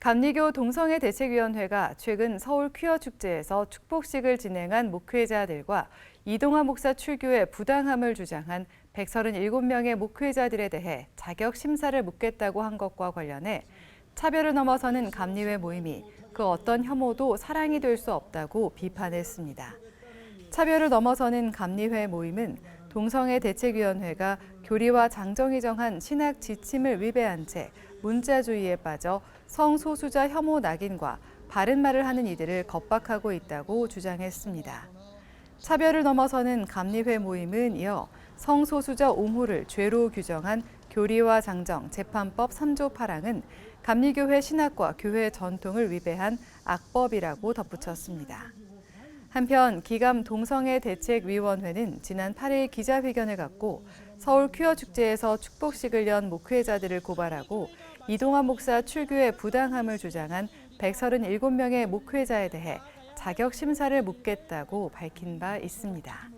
감리교 동성애 대책위원회가 최근 서울 퀴어 축제에서 축복식을 진행한 목회자들과 이동환 목사 출교의 부당함을 주장한 137명의 목회자들에 대해 자격 심사를 묻겠다고 한 것과 관련해 차별을 넘어서는 감리회 모임이 그 어떤 혐오도 사랑이 될 수 없다고 비판했습니다. 차별을 넘어서는 감리회 모임은 동성애 대책위원회가 교리와 장정이 정한 신학 지침을 위배한 채 문자주의에 빠져 성소수자 혐오 낙인과 바른 말을 하는 이들을 겁박하고 있다고 주장했습니다. 차별을 넘어서는 감리회 모임은 이어 성소수자 옹호를 죄로 규정한 교리와 장정 재판법 3조 8항은 감리교회 신학과 교회 전통을 위배한 악법이라고 덧붙였습니다. 한편 기감 동성애 대책위원회는 지난 8일 기자회견을 갖고 서울 퀴어 축제에서 축복식을 연 목회자들을 고발하고 이동환 목사 출교의 부당함을 주장한 137명의 목회자에 대해 자격 심사를 묻겠다고 밝힌 바 있습니다.